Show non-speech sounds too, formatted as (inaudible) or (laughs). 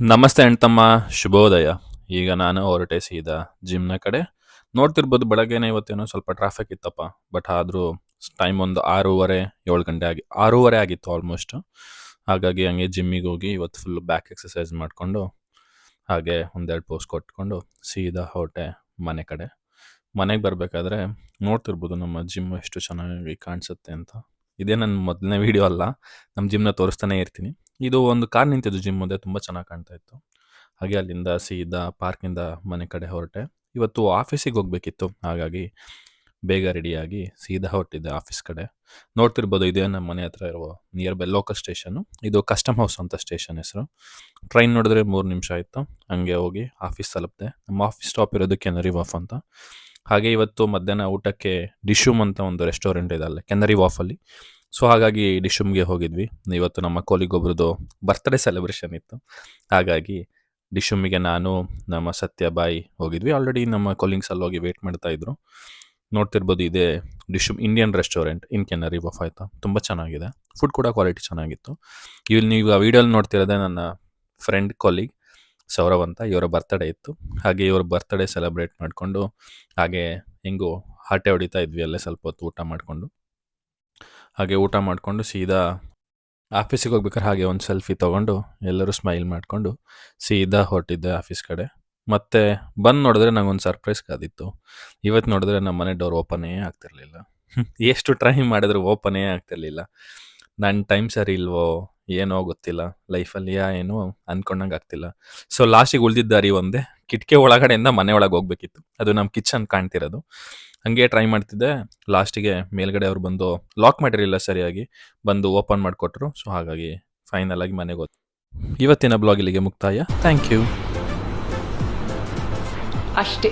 ನಮಸ್ತೆ ಅಣ್ತಮ್ಮ ಶುಭೋದಯ. ಈಗ ನಾನು ಹೊರಟೆ ಸೀದಾ ಜಿಮ್ನ ಕಡೆ. ನೋಡ್ತಿರ್ಬೋದು ಬೆಳಗ್ಗೆನೇ ಇವತ್ತೇನೋ ಸ್ವಲ್ಪ ಟ್ರಾಫಿಕ್ ಇತ್ತಪ್ಪ ಬಟ್ ಆದರೂ ಟೈಮ್ ಒಂದು ಆರೂವರೆ, ಏಳು ಗಂಟೆ ಆಗಿ, ಆರೂವರೆ ಆಗಿತ್ತು ಆಲ್ಮೋಸ್ಟ್ ಹಾಗಾಗಿ ಹಂಗೆ ಜಿಮ್ಮಿಗೆ ಹೋಗಿ ಇವತ್ತು ಫುಲ್ ಬ್ಯಾಕ್ ಎಕ್ಸಸೈಸ್ ಮಾಡಿಕೊಂಡು, ಹಾಗೆ ಒಂದೆರಡು ಪೋಸ್ಟ್ ಕೊಟ್ಕೊಂಡು ಸೀದಾ ಹೊರಟೆ ಮನೆ ಕಡೆ. ಮನೆಗೆ ಬರಬೇಕಾದ್ರೆ ನೋಡ್ತಿರ್ಬೋದು ನಮ್ಮ ಜಿಮ್ ಎಷ್ಟು ಚೆನ್ನಾಗಿ ಕಾಣಿಸುತ್ತೆ ಅಂತ. ಇದೇ ನನ್ನ ಮೊದಲನೇ ವಿಡಿಯೋ ಅಲ್ಲ ನಮ್ಮ ಜಿಮ್ನ ತೋರಿಸ್ತಾನೆ ಇರ್ತೀನಿ. ಇದು ಒಂದು ಕಾರ್ ನಿಂತಿದ್ದು ಜಿಮ್ ಮುಂದೆ, ತುಂಬ ಚೆನ್ನಾಗಿ ಕಾಣ್ತಾ ಇತ್ತು. ಹಾಗೆ ಅಲ್ಲಿಂದ ಸೀದಾ ಪಾರ್ಕಿಂದ ಮನೆ ಕಡೆ ಹೊರಟೆ. ಇವತ್ತು ಆಫೀಸಿಗೆ ಹೋಗ್ಬೇಕಿತ್ತು. ಹಾಗಾಗಿ ಬೇಗ ರೆಡಿಯಾಗಿ ಸೀದಾ ಹೊರಟಿದ್ದೆ ಆಫೀಸ್ ಕಡೆ. ನೋಡ್ತಿರ್ಬೋದು ಇದೇ ನಮ್ಮ ಮನೆ ಹತ್ರ ಇರುವ ನಿಯರ್ ಬೈ ಲೋಕಲ್ ಸ್ಟೇಷನು ಇದು ಕಸ್ಟಮ್ ಹೌಸ್ ಅಂತ ಸ್ಟೇಷನ್ ಹೆಸರು. ಟ್ರೈನ್ ನೋಡಿದ್ರೆ ಮೂರು ನಿಮಿಷ ಆಯಿತು. ಹಂಗೆ ಹೋಗಿ ಆಫೀಸ್ ತಲುಪಿದೆ. ನಮ್ಮ ಆಫೀಸ್ ಸ್ಟಾಪ್ ಇರೋದು ಕೆನರಿ ವಾಫ್ ಅಂತ. ಹಾಗೆ ಇವತ್ತು ಮಧ್ಯಾಹ್ನ ಊಟಕ್ಕೆ ಡಿಶೂಮ್ ಅಂತ ಒಂದು ರೆಸ್ಟೋರೆಂಟ್ ಇದೆ ಅಲ್ಲೇ ಕೆನರಿ ವಾಫಲ್ಲಿ ಸೊ ಹಾಗಾಗಿ ಡಿಶುಮ್ಗೆ ಹೋಗಿದ್ವಿ. ಇವತ್ತು ನಮ್ಮ ಕೊಲಿಗೊಬ್ರದ್ದು ಬರ್ತ್ಡೇ ಸೆಲೆಬ್ರೇಷನ್ ಇತ್ತು. ಹಾಗಾಗಿ ಡಿಶುಮ್ಮಿಗೆ ನಾನು, ನಮ್ಮ ಸತ್ಯಬಾಯಿ ಹೋಗಿದ್ವಿ. ಆಲ್ರೆಡಿ ನಮ್ಮ ಕೊಲಿಂಗ್ಸ್ ಅಲ್ಲಿ ಹೋಗಿ ವೇಟ್ ಮಾಡ್ತಾ ಇದ್ರು. ನೋಡ್ತಿರ್ಬೋದು ಇದೆ Dishoom Indian restaurant in Canary Wharf ಆಯ್ತಾ ತುಂಬ ಚೆನ್ನಾಗಿದೆ. ಫುಡ್ ಕೂಡ ಕ್ವಾಲಿಟಿ ಚೆನ್ನಾಗಿತ್ತು. ಇಲ್ಲಿ ನೀವು ಆ ವಿಡಿಯೋಲಿ ನೋಡ್ತಿರೋದೆ ನನ್ನ ಫ್ರೆಂಡ್ ಕೊಲಿಗ್ ಸೌರವ್ ಅಂತ. ಇವರ ಬರ್ತ್ಡೇ ಇತ್ತು. ಹಾಗೆ ಇವರ ಬರ್ತ್ಡೇ ಸೆಲೆಬ್ರೇಟ್ ಮಾಡಿಕೊಂಡು ಹಾಗೆ ಹೆಂಗೋ ಹಾಟೆ ಹೊಡಿತಾ ಇದ್ವಿ ಅಲ್ಲೇ ಸ್ವಲ್ಪ ಹೊತ್ತು ಊಟ ಮಾಡಿಕೊಂಡು. ಹಾಗೆ ಊಟ ಮಾಡಿಕೊಂಡು ಸೀದಾ ಆಫೀಸಿಗೆ ಹೋಗ್ಬೇಕಾದ್ರೆ ಹಾಗೆ ಒಂದು ಸೆಲ್ಫಿ ತೊಗೊಂಡು ಎಲ್ಲರೂ ಸ್ಮೈಲ್ ಮಾಡಿಕೊಂಡು ಸೀದಾ ಹೊರಟಿದ್ದೆ ಆಫೀಸ್ ಕಡೆ. ಮತ್ತೆ ಬಂದು ನೋಡಿದ್ರೆ ನಂಗೊಂದು ಸರ್ಪ್ರೈಸ್ ಕಾದಿತ್ತು. ಇವತ್ತು ನೋಡಿದ್ರೆ ನಮ್ಮ ಮನೆ ಡೋರ್ ಓಪನೇ ಆಗ್ತಿರಲಿಲ್ಲ. (laughs) ಎಷ್ಟು ಟ್ರೈ ಮಾಡಿದ್ರು ಓಪನೇ ಆಗ್ತಿರಲಿಲ್ಲ. ನನ್ನ ಟೈಮ್ ಸರಿ ಇಲ್ವೋ, ಏನೋ ಗೊತ್ತಿಲ್ಲ. ಲೈಫಲ್ಲಿ ಯಾ ಏನೋ ಅಂದ್ಕೊಂಡಂಗೆ ಆಗ್ತಿಲ್ಲ. ಸೊ ಲಾಸ್ಟಿಗೆ ಉಳಿದಿದ್ದಾರಿ ಒಂದೇ ಕಿಟಕಿ ಒಳಗಡೆಯಿಂದ ಮನೆ ಒಳಗೆ ಹೋಗ್ಬೇಕಿತ್ತು. ಅದು ನಮ್ಮ ಕಿಚನ್ ಕಾಣ್ತಿರೋದು. ಹಂಗೆ ಟ್ರೈ ಮಾಡ್ತಿದ್ದೆ. ಲಾಸ್ಟಿಗೆ ಮೇಲ್ಗಡೆ ಅವ್ರು ಬಂದು ಲಾಕ್ ಮಾಡಿರಲಿಲ್ಲ ಸರಿಯಾಗಿ ಬಂದು ಓಪನ್ ಮಾಡಿಕೊಟ್ರು. ಸೊ ಹಾಗಾಗಿ ಫೈನಲ್ ಆಗಿ ಮನೆಗೆ ಹೋದ್ ಇವತ್ತಿನ ಬ್ಲಾಗ್ ಇಲ್ಲಿಗೆ ಮುಕ್ತಾಯ. ಥ್ಯಾಂಕ್ ಯು ಅಷ್ಟೇ.